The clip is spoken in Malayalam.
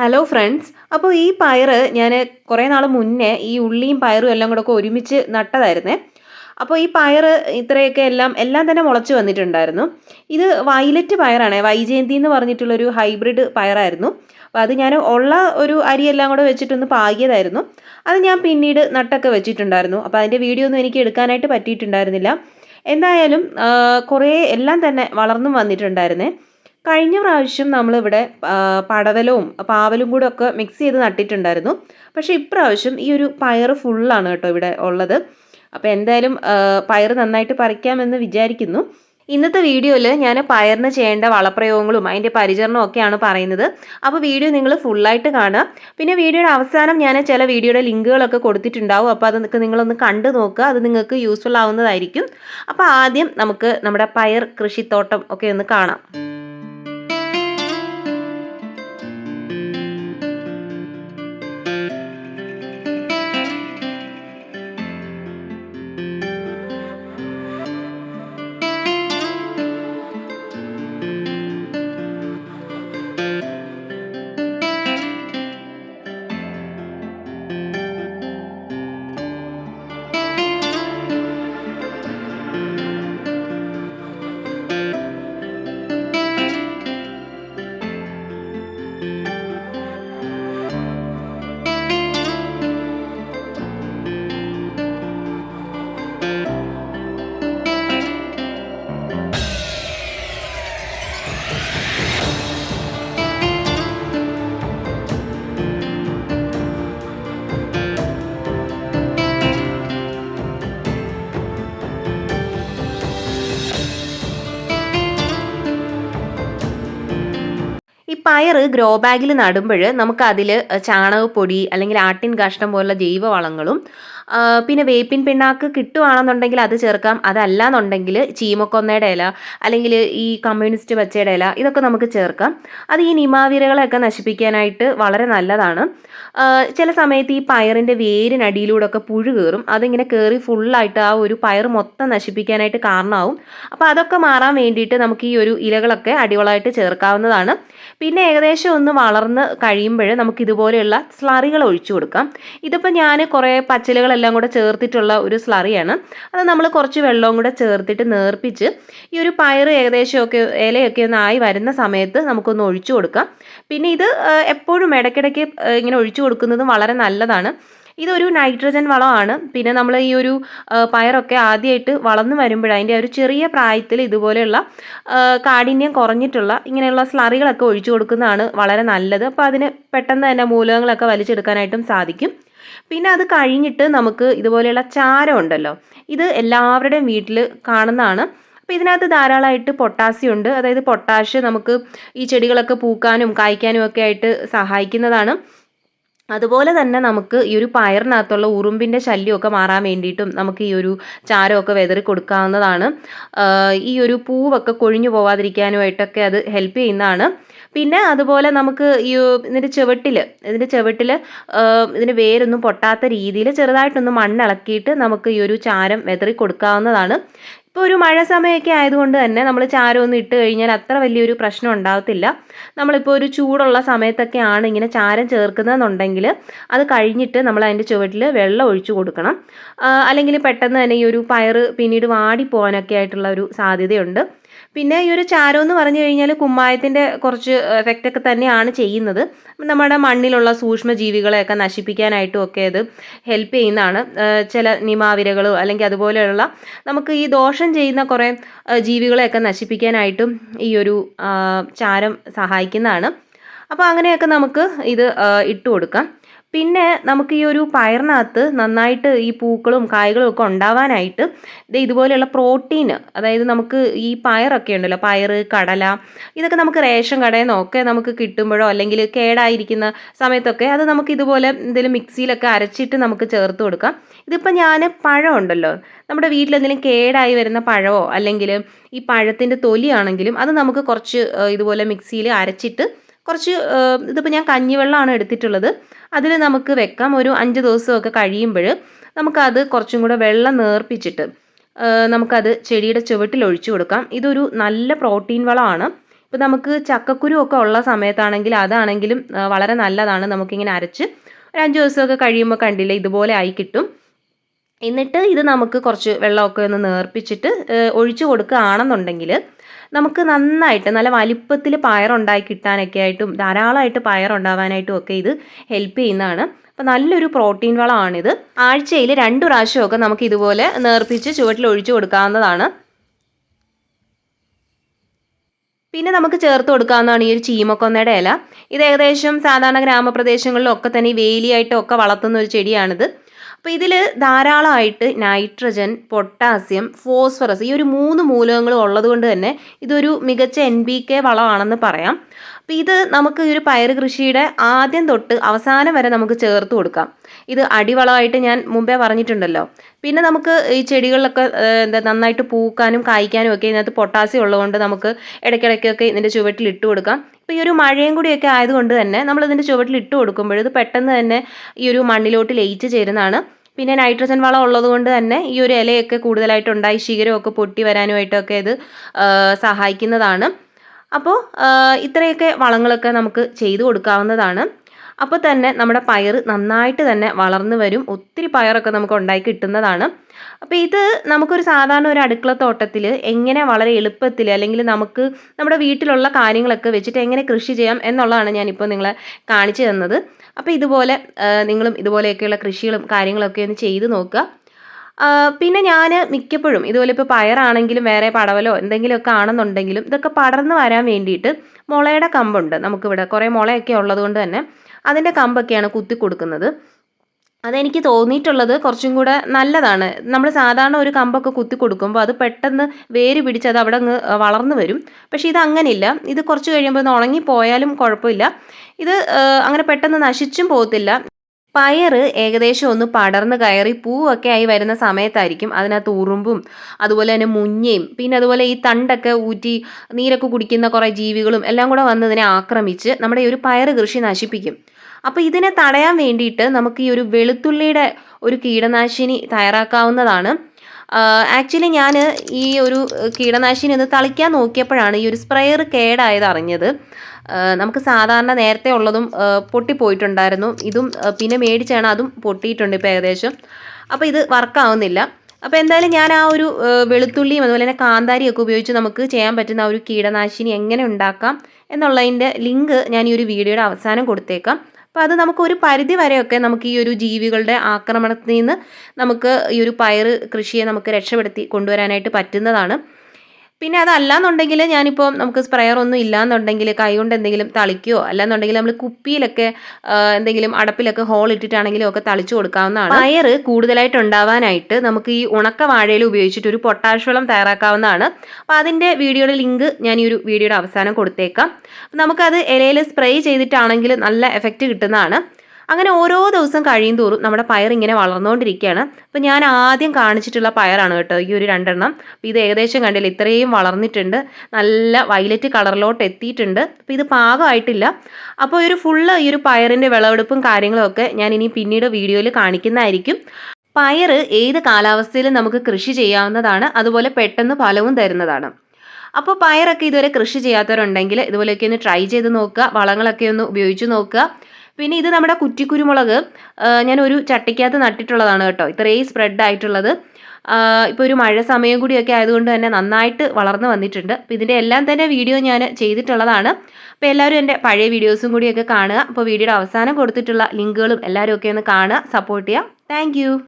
ഹലോ ഫ്രണ്ട്സ് അപ്പോൾ ഈ പയർ ഞാൻ കുറേ നാൾ മുന്നേ ഈ ഉള്ളിയും പയറും എല്ലാം കൂടെ ഒക്കെ ഒരുമിച്ച് നട്ടതായിരുന്നേ. അപ്പോൾ ഈ പയർ ഇത്രയൊക്കെ എല്ലാം എല്ലാം തന്നെ മുളച്ച് വന്നിട്ടുണ്ടായിരുന്നു. ഇത് വയലറ്റ് പയറാണ് വൈജയന്തി എന്ന് പറഞ്ഞിട്ടുള്ളൊരു ഹൈബ്രിഡ് പയറായിരുന്നു. അപ്പോൾ അത് ഞാൻ ഉള്ള ഒരു അരിയെല്ലാം കൂടെ വെച്ചിട്ടൊന്ന് പാകിയതായിരുന്നു. അത് ഞാൻ പിന്നീട് നട്ടൊക്കെ വെച്ചിട്ടുണ്ടായിരുന്നു. അപ്പോൾ അതിന്റെ വീഡിയോ ഒന്നും എനിക്ക് എടുക്കാനായിട്ട് പറ്റിയിട്ടുണ്ടായിരുന്നില്ല. എന്തായാലും കുറേ എല്ലാം തന്നെ വളർന്നും വന്നിട്ടുണ്ടായിരുന്നേ. കഴിഞ്ഞ പ്രാവശ്യം നമ്മളിവിടെ പടവലവും പാവലും കൂടെ ഒക്കെ മിക്സ് ചെയ്ത് നട്ടിട്ടുണ്ടായിരുന്നു. പക്ഷേ ഇപ്രാവശ്യം ഈ ഒരു പയർ ഫുള്ളാണ് കേട്ടോ ഇവിടെ ഉള്ളത്. അപ്പോൾ എന്തായാലും പയർ നന്നായിട്ട് പറിക്കാമെന്ന് വിചാരിക്കുന്നു. ഇന്നത്തെ വീഡിയോയിൽ ഞാൻ പയറിന് ചെയ്യേണ്ട വളപ്രയോഗങ്ങളും അതിന്റെ പരിചരണവും ഒക്കെയാണ് പറയുന്നത്. അപ്പോൾ വീഡിയോ നിങ്ങൾ ഫുള്ളായിട്ട് കാണുക. പിന്നെ വീഡിയോയുടെ അവസാനം ഞാൻ ചില വീഡിയോയുടെ ലിങ്കുകളൊക്കെ കൊടുത്തിട്ടുണ്ടാവും. അപ്പോൾ അതൊക്കെ നിങ്ങളൊന്ന് കണ്ടു നോക്കുക. അത് നിങ്ങൾക്ക് യൂസ്ഫുൾ ആവുന്നതായിരിക്കും. അപ്പോൾ ആദ്യം നമുക്ക് നമ്മുടെ പയർ കൃഷിത്തോട്ടം ഒക്കെ ഒന്ന് കാണാം. പയർ ഗ്രോ ബാഗിൽ നടുമ്പോൾ നമുക്ക് അതിൽ ചാണകപ്പൊടി അല്ലെങ്കിൽ ആട്ടിൻ കാഷ്ടം പോലുള്ള ജൈവവളങ്ങളും പിന്നെ വേപ്പിൻ പിണ്ണാക്ക് കിട്ടുവാണെന്നുണ്ടെങ്കിൽ അത് ചേർക്കാം. അതല്ല എന്നുണ്ടെങ്കിൽ ചീമക്കൊന്നയുടെ ഇല അല്ലെങ്കിൽ ഈ കമ്മ്യൂണിസ്റ്റ് പച്ചയുടെ ഇല ഇതൊക്കെ നമുക്ക് ചേർക്കാം. അത് ഈ നിമാവിരകളെയൊക്കെ നശിപ്പിക്കാനായിട്ട് വളരെ നല്ലതാണ്. ചില സമയത്ത് ഈ പയറിന്റെ വേരിനടിയിലൂടെ ഒക്കെ പുഴു കയറും. അതിങ്ങനെ കയറി ഫുള്ളായിട്ട് ആ ഒരു പയർ മൊത്തം നശിപ്പിക്കാനായിട്ട് കാരണമാവും. അപ്പോൾ അതൊക്കെ മാറാൻ വേണ്ടിയിട്ട് നമുക്ക് ഈ ഒരു ഇലകളൊക്കെ അടിവളമായിട്ട് ചേർക്കാവുന്നതാണ്. പിന്നെ ഏകദേശം ഒന്ന് വളർന്ന് കഴിയുമ്പോൾ നമുക്ക് ഇതുപോലെയുള്ള സ്ലറികൾ ഒഴിച്ചു കൊടുക്കാം. ഇതിപ്പോൾ ഞാൻ കുറേ പച്ചിലകളെല്ലാം കൂടെ ചേർത്തിട്ടുള്ള ഒരു സ്ലറിയാണ് അത് നമ്മൾ കുറച്ച് വെള്ളവും കൂടെ ചേർത്തിട്ട് നേർപ്പിച്ച് ഈ ഒരു പയർ ഏകദേശമൊക്കെ ഇലയൊക്കെ ഒന്ന് ആയി വരുന്ന സമയത്ത് നമുക്കൊന്ന് ഒഴിച്ചു കൊടുക്കാം. പിന്നെ ഇത് എപ്പോഴും ഇടയ്ക്കിടയ്ക്ക് ഇങ്ങനെ ഒഴിച്ചു കൊടുക്കുന്നതും വളരെ നല്ലതാണ്. ഇതൊരു നൈട്രജൻ വളമാണ്. പിന്നെ നമ്മൾ ഈ ഒരു പയറൊക്കെ ആദ്യമായിട്ട് വളർന്നു വരുമ്പോൾ അതിന്റെ ഒരു ചെറിയ പ്രായത്തിൽ ഇതുപോലെയുള്ള കാഠിന്യം കുറഞ്ഞിട്ടുള്ള ഇങ്ങനെയുള്ള സ്ലറികളൊക്കെ ഒഴിച്ചു കൊടുക്കുന്നതാണ് വളരെ നല്ലത്. അപ്പോൾ അതിന് പെട്ടെന്ന് തന്നെ മൂലകങ്ങളൊക്കെ വലിച്ചെടുക്കാനായിട്ടും സാധിക്കും. പിന്നെ അത് കഴിഞ്ഞിട്ട് നമുക്ക് ഇതുപോലെയുള്ള ചാരം ഉണ്ടല്ലോ. ഇത് എല്ലാവരുടെയും വീട്ടിൽ കാണുന്നതാണ്. അപ്പോൾ ഇതിനകത്ത് ധാരാളമായിട്ട് പൊട്ടാസ്യം ഉണ്ട്. അതായത് പൊട്ടാഷ് നമുക്ക് ഈ ചെടികളൊക്കെ പൂക്കാനും കായ്ക്കാനും ഒക്കെ ആയിട്ട് സഹായിക്കുന്നതാണ്. അതുപോലെ തന്നെ നമുക്ക് ഈ ഒരു പയറിനകത്തുള്ള ഉറുമ്പിന്റെ ശല്യമൊക്കെ മാറാൻ വേണ്ടിയിട്ടും നമുക്ക് ഈ ഒരു ചാരമൊക്കെ വെതറി കൊടുക്കാവുന്നതാണ്. ഈ ഒരു പൂവൊക്കെ കൊഴിഞ്ഞു പോവാതിരിക്കാനുമായിട്ടൊക്കെ അത് ഹെൽപ്പ് ചെയ്യുന്നതാണ്. പിന്നെ അതുപോലെ നമുക്ക് ഈ ഇതിന്റെ ചുവട്ടിൽ ഇതിന്റെ ചുവട്ടിൽ ഇതിന്റെ വേരൊന്നും പൊട്ടാത്ത രീതിയിൽ ചെറുതായിട്ടൊന്ന് മണ്ണിളക്കിയിട്ട് നമുക്ക് ഈ ഒരു ചാരം വെതറി കൊടുക്കാവുന്നതാണ്. ഇപ്പോൾ ഒരു മഴ സമയമൊക്കെ ആയതുകൊണ്ട് തന്നെ നമ്മൾ ചാരം ഒന്ന് ഇട്ട് കഴിഞ്ഞാൽ അത്ര വലിയൊരു പ്രശ്നം ഉണ്ടാകത്തില്ല നമ്മളിപ്പോൾ ഒരു ചൂടുള്ള സമയത്തൊക്കെ ആണ് ഇങ്ങനെ ചാരം ചേർക്കുന്നതെന്നുണ്ടെങ്കിൽ അത് കഴിഞ്ഞിട്ട് നമ്മൾ അതിന്റെ ചുവട്ടിൽ വെള്ളം ഒഴിച്ചു കൊടുക്കണം. അല്ലെങ്കിൽ പെട്ടെന്ന് തന്നെ ഈ ഒരു പയറ് പിന്നീട് വാടിപ്പോകാനൊക്കെ ആയിട്ടുള്ള ഒരു സാധ്യതയുണ്ട്. പിന്നെ ഈ ഒരു ചാരം എന്ന് പറഞ്ഞു കഴിഞ്ഞാൽ കുമ്മായത്തിന്റെ കുറച്ച് എഫക്റ്റൊക്കെ തന്നെയാണ് ചെയ്യുന്നത്. നമ്മുടെ മണ്ണിലുള്ള സൂക്ഷ്മജീവികളെയൊക്കെ നശിപ്പിക്കാനായിട്ടും ഒക്കെ അത് ഹെൽപ്പ് ചെയ്യുന്നതാണ്. ചില നിമാവിരകളോ അല്ലെങ്കിൽ അതുപോലെയുള്ള നമുക്ക് ഈ ദോഷം ചെയ്യുന്ന കുറേ ജീവികളെയൊക്കെ നശിപ്പിക്കാനായിട്ടും ഈ ഒരു ചാരം സഹായിക്കുന്നതാണ്. അപ്പോൾ അങ്ങനെയൊക്കെ നമുക്ക് ഇത് ഇട്ട് കൊടുക്കാം പിന്നെ നമുക്ക് ഈ ഒരു പയറിനകത്ത് നന്നായിട്ട് ഈ പൂക്കളും കായ്കളും ഒക്കെ ഉണ്ടാവാനായിട്ട് ഇതുപോലെയുള്ള പ്രോട്ടീൻ അതായത് നമുക്ക് ഈ പയറൊക്കെ ഉണ്ടല്ലോ പയർ കടല ഇതൊക്കെ നമുക്ക് റേഷൻ കടയിൽ നിന്നൊക്കെ നമുക്ക് കിട്ടുമ്പോഴോ അല്ലെങ്കിൽ കേടായിരിക്കുന്ന സമയത്തൊക്കെ അത് നമുക്ക് ഇതുപോലെ എന്തെങ്കിലും മിക്സിയിലൊക്കെ അരച്ചിട്ട് നമുക്ക് ചേർത്ത് കൊടുക്കാം. ഇതിപ്പോൾ ഞാൻ പഴം ഉണ്ടല്ലോ നമ്മുടെ വീട്ടിൽ എന്തെങ്കിലും കേടായി വരുന്ന പഴമോ അല്ലെങ്കിൽ ഈ പഴത്തിന്റെ തൊലിയാണെങ്കിലും അത് നമുക്ക് കുറച്ച് ഇതുപോലെ മിക്സിയിൽ അരച്ചിട്ട് കുറച്ച് ഇതിപ്പോൾ ഞാൻ കഞ്ഞിവെള്ളമാണ് എടുത്തിട്ടുള്ളത്. അതിൽ നമുക്ക് വെക്കാം. ഒരു അഞ്ച് ദിവസമൊക്കെ കഴിയുമ്പോൾ നമുക്കത് കുറച്ചും കൂടെ വെള്ളം നേർപ്പിച്ചിട്ട് നമുക്കത് ചെടിയുടെ ചുവട്ടിൽ ഒഴിച്ചു കൊടുക്കാം. ഇതൊരു നല്ല പ്രോട്ടീൻ വളമാണ്. ഇപ്പോൾ നമുക്ക് ചക്കക്കുരു ഒക്കെ ഉള്ള സമയത്താണെങ്കിൽ അതാണെങ്കിലും വളരെ നല്ലതാണ്. നമുക്കിങ്ങനെ അരച്ച് ഒരു അഞ്ച് ദിവസമൊക്കെ കഴിയുമ്പോൾ കണ്ടില്ലേ ഇതുപോലെ ആയി കിട്ടും. എന്നിട്ട് ഇത് നമുക്ക് കുറച്ച് വെള്ളമൊക്കെ ഒന്ന് നേർപ്പിച്ചിട്ട് ഒഴിച്ചു കൊടുക്കുകയാണെന്നുണ്ടെങ്കിൽ നമുക്ക് നന്നായിട്ട് നല്ല വലിപ്പത്തിൽ പയറുണ്ടായി കിട്ടാനൊക്കെ ആയിട്ടും ധാരാളമായിട്ട് പയറുണ്ടാവാനായിട്ടും ഒക്കെ ഇത് ഹെൽപ്പ് ചെയ്യുന്നതാണ്. അപ്പോൾ നല്ലൊരു പ്രോട്ടീൻ വളമാണിത്. ആഴ്ചയിൽ രണ്ട് പ്രാവശ്യമൊക്കെ നമുക്ക് ഇതുപോലെ നേർപ്പിച്ച് ചുവട്ടിൽ ഒഴിച്ചു കൊടുക്കാവുന്നതാണ്. പിന്നെ നമുക്ക് ചേർത്ത് കൊടുക്കാവുന്നതാണ് ഈ ഒരു ചീമക്കൊന്നയുടെ ഇല. ഇത് ഏകദേശം സാധാരണ ഗ്രാമപ്രദേശങ്ങളിലൊക്കെ തന്നെ വേലിയായിട്ടൊക്കെ വളർത്തുന്ന ഒരു ചെടിയാണിത്. അപ്പോൾ ഇതിൽ ധാരാളമായിട്ട് നൈട്രജൻ പൊട്ടാസ്യം ഫോസ്ഫറസ് ഈ ഒരു മൂന്ന് മൂലകങ്ങളും ഉള്ളതുകൊണ്ട് തന്നെ ഇതൊരു മികച്ച എൻ ബി കെ വളമാണെന്ന് പറയാം. അപ്പോൾ ഇത് നമുക്ക് ഈ ഒരു പയർ കൃഷിയുടെ ആദ്യം തൊട്ട് അവസാനം വരെ നമുക്ക് ചേർത്ത് കൊടുക്കാം. ഇത് അടിവളമായിട്ട് ഞാൻ മുമ്പേ പറഞ്ഞിട്ടുണ്ടല്ലോ. പിന്നെ നമുക്ക് ഈ ചെടികളിലൊക്കെ എന്താ നന്നായിട്ട് പൂക്കാനും കായ്ക്കാനും ഒക്കെ ഇതിനകത്ത് പൊട്ടാസ്യം ഉള്ളതുകൊണ്ട് നമുക്ക് ഇടയ്ക്കിടയ്ക്കൊക്കെ ഇതിന്റെ ചുവട്ടിൽ ഇട്ട് കൊടുക്കാം. ഇപ്പോൾ ഈ ഒരു മഴയും കൂടിയൊക്കെ ആയതുകൊണ്ട് തന്നെ നമ്മൾ ഇതിന്റെ ചുവട്ടിൽ ഇട്ട് കൊടുക്കുമ്പോൾ ഇത് പെട്ടെന്ന് തന്നെ ഈ ഒരു മണ്ണിലോട്ട് ലയിച്ച് ചേരുന്നതാണ്. പിന്നെ നൈട്രജൻ വളം ഉള്ളതുകൊണ്ട് തന്നെ ഈ ഒരു ഇലയൊക്കെ കൂടുതലായിട്ട് ഉണ്ടായി ശിഖരമൊക്കെ പൊട്ടി വരാനുമായിട്ടൊക്കെ ഇത് സഹായിക്കുന്നതാണ്. അപ്പോൾ ഇത്രയൊക്കെ വളങ്ങളൊക്കെ നമുക്ക് ചെയ്തു കൊടുക്കാവുന്നതാണ്. അപ്പോൾ തന്നെ നമ്മുടെ പയർ നന്നായിട്ട് തന്നെ വളർന്നു വരും. ഒത്തിരി പയറൊക്കെ നമുക്ക് ഉണ്ടായി കിട്ടുന്നതാണ്. അപ്പോൾ ഇത് നമുക്കൊരു സാധാരണ ഒരു അടുക്കള തോട്ടത്തിൽ എങ്ങനെ വളരെ എളുപ്പത്തിൽ അല്ലെങ്കിൽ നമുക്ക് നമ്മുടെ വീട്ടിലുള്ള കാര്യങ്ങളൊക്കെ വെച്ചിട്ട് എങ്ങനെ കൃഷി ചെയ്യാം എന്നുള്ളതാണ് ഞാനിപ്പോൾ നിങ്ങളെ കാണിച്ചു തന്നത്. അപ്പോൾ ഇതുപോലെ നിങ്ങളും ഇതുപോലെയൊക്കെയുള്ള കൃഷികളും കാര്യങ്ങളൊക്കെ ഒന്ന് ചെയ്ത് നോക്കുക. പിന്നെ ഞാൻ മിക്കപ്പോഴും ഇതുപോലെ ഇപ്പോൾ പയറാണെങ്കിലും വേറെ പടവലോ എന്തെങ്കിലുമൊക്കെ ആണെന്നുണ്ടെങ്കിലും ഇതൊക്കെ പടർന്നു വരാൻ വേണ്ടിയിട്ട് മുളയുടെ കമ്പുണ്ട്. നമുക്കിവിടെ കുറേ മുളയൊക്കെ ഉള്ളത് കൊണ്ട് തന്നെ അതിന്റെ കമ്പൊക്കെയാണ് കുത്തി കൊടുക്കുന്നത് അതെനിക്ക് തോന്നിയിട്ടുള്ളത് കുറച്ചും കൂടെ നല്ലതാണ്. നമ്മൾ സാധാരണ ഒരു കമ്പൊക്കെ കുത്തി കൊടുക്കുമ്പോൾ അത് പെട്ടെന്ന് വേര് പിടിച്ച് അത് അവിടെ അങ്ങ് വളർന്നു വരും. പക്ഷേ ഇത് അങ്ങനെയില്ല ഇത് കുറച്ച് കഴിയുമ്പോൾ ഒന്ന് ഉണങ്ങിപ്പോയാലും കുഴപ്പമില്ല. ഇത് അങ്ങനെ പെട്ടെന്ന് നശിച്ചും പോകത്തില്ല. പയർ ഏകദേശം ഒന്ന് പടർന്ന് കയറി പൂവൊക്കെ ആയി വരുന്ന സമയത്തായിരിക്കും അതിനകത്ത് ഉറുമ്പും അതുപോലെ തന്നെ മുഞ്ഞയും പിന്നെ അതുപോലെ ഈ തണ്ടൊക്കെ ഊറ്റി നീരൊക്കെ കുടിക്കുന്ന കുറേ ജീവികളും എല്ലാം കൂടെ വന്നതിനെ ആക്രമിച്ച് നമ്മുടെ ഈ ഒരു പയർ കൃഷി നശിപ്പിക്കും. അപ്പോൾ ഇതിനെ തടയാൻ വേണ്ടിയിട്ട് നമുക്ക് ഈ ഒരു വെളുത്തുള്ളിയുടെ ഒരു കീടനാശിനി തയ്യാറാക്കാവുന്നതാണ്. ആക്ച്വലി ഞാൻ ഈ ഒരു കീടനാശിനി ഒന്ന് തളിക്കാൻ നോക്കിയപ്പോഴാണ് ഈ ഒരു സ്പ്രെയർ കേടായത് അറിഞ്ഞത്. നമുക്ക് സാധാരണ നേരത്തെ ഉള്ളതും പൊട്ടിപ്പോയിട്ടുണ്ടായിരുന്നു. ഇതും പിന്നെ മേടിച്ചാണ് അതും പൊട്ടിയിട്ടുണ്ട് ഇപ്പോൾ ഏകദേശം. അപ്പോൾ ഇത് വർക്കാവുന്നില്ല. അപ്പോൾ എന്തായാലും ഞാൻ ആ ഒരു വെളുത്തുള്ളിയും അതുപോലെ തന്നെ കാന്താരിയൊക്കെ ഉപയോഗിച്ച് നമുക്ക് ചെയ്യാൻ പറ്റുന്ന ഒരു കീടനാശിനി എങ്ങനെ ഉണ്ടാക്കാം എന്നുള്ളതിന്റെ ലിങ്ക് ഞാൻ ഈ ഒരു വീഡിയോയുടെ അവസാനം കൊടുത്തേക്കാം. അപ്പോൾ അത് നമുക്ക് ഒരു പരിധി വരെയൊക്കെ നമുക്ക് ഈ ഒരു ജീവികളുടെ ആക്രമണത്തിൽ നിന്ന് നമുക്ക് ഈ ഒരു പയർ കൃഷിയെ നമുക്ക് രക്ഷപ്പെടുത്തി കൊണ്ടുവരാനായിട്ട് പറ്റുന്നതാണ്. പിന്നെ അതല്ലാന്നുണ്ടെങ്കിൽ ഞാനിപ്പോൾ നമുക്ക് സ്പ്രെയർ ഒന്നും ഇല്ലാന്നുണ്ടെങ്കിൽ കൈകൊണ്ട് എന്തെങ്കിലും തളിക്കുകയോ അല്ലാന്നുണ്ടെങ്കിൽ നമ്മൾ കുപ്പിയിലൊക്കെ എന്തെങ്കിലും അടപ്പിലൊക്കെ ഹോൾ ഇട്ടിട്ടാണെങ്കിലും ഒക്കെ തളിച്ചു കൊടുക്കാവുന്നതാണ്. പയർ കൂടുതലായിട്ട് ഉണ്ടാവാനായിട്ട് നമുക്ക് ഈ ഉണക്ക വാഴയിൽ ഉപയോഗിച്ചിട്ട് ഒരു പൊട്ടാഷ് വെള്ളം തയ്യാറാക്കാവുന്നതാണ്. അപ്പോൾ അതിന്റെ വീഡിയോയുടെ ലിങ്ക് ഞാൻ ഈ ഒരു വീഡിയോയുടെ അവസാനം കൊടുത്തേക്കാം. നമുക്കത് ഇലയിൽ സ്പ്രേ ചെയ്തിട്ടാണെങ്കിൽ നല്ല എഫക്റ്റ് കിട്ടുന്നതാണ്. അങ്ങനെ ഓരോ ദിവസം കഴിയും തോറും നമ്മുടെ പയർ ഇങ്ങനെ വളർന്നുകൊണ്ടിരിക്കുകയാണ്. അപ്പോൾ ഞാൻ ആദ്യം കാണിച്ചിട്ടുള്ള പയറാണ് കേട്ടോ ഈ ഒരു രണ്ടെണ്ണം. അപ്പോൾ ഇത് ഏകദേശം കണ്ടില്ല ഇത്രയും വളർന്നിട്ടുണ്ട്. നല്ല വയലറ്റ് കളറിലോട്ട് എത്തിയിട്ടുണ്ട്. അപ്പോൾ ഇത് പാകമായിട്ടില്ല. അപ്പോൾ ഒരു ഫുള്ള് ഈ ഒരു പയറിന്റെ വിളവെടുപ്പും കാര്യങ്ങളൊക്കെ ഞാൻ ഇനി പിന്നീട് വീഡിയോയിൽ കാണിക്കുന്നതായിരിക്കും. പയർ ഏത് കാലാവസ്ഥയിലും നമുക്ക് കൃഷി ചെയ്യാവുന്നതാണ്. അതുപോലെ പെട്ടെന്ന് ഫലവും തരുന്നതാണ്. അപ്പോൾ പയറൊക്കെ ഇതുവരെ കൃഷി ചെയ്യാത്തവരുണ്ടെങ്കിൽ ഇതുപോലെയൊക്കെ ഒന്ന് ട്രൈ ചെയ്ത് നോക്കുക. വളങ്ങളൊക്കെ ഒന്ന് ഉപയോഗിച്ച് നോക്കുക. പിന്നെ ഇത് നമ്മുടെ കുറ്റിക്കുരുമുളക് ഞാൻ ഒരു ചട്ടിക്കകത്ത് നട്ടിട്ടുള്ളതാണ് കേട്ടോ. ഇത്രയും സ്പ്രെഡ് ആയിട്ടുള്ളത്. ഇപ്പോൾ ഒരു മഴ സമയം കൂടിയൊക്കെ ആയതുകൊണ്ട് തന്നെ നന്നായിട്ട് വളർന്നു വന്നിട്ടുണ്ട്. അപ്പോൾ ഇതിന്റെ എല്ലാം തന്നെ വീഡിയോ ഞാൻ ചെയ്തിട്ടുള്ളതാണ്. അപ്പോൾ എല്ലാവരും എന്റെ പഴയ വീഡിയോസും കൂടിയൊക്കെ കാണുക. അപ്പോൾ വീഡിയോയുടെ അവസാനം കൊടുത്തിട്ടുള്ള ലിങ്കുകളും എല്ലാവരും ഒക്കെ ഒന്ന് കാണുക സപ്പോർട്ട് ചെയ്യുക. താങ്ക്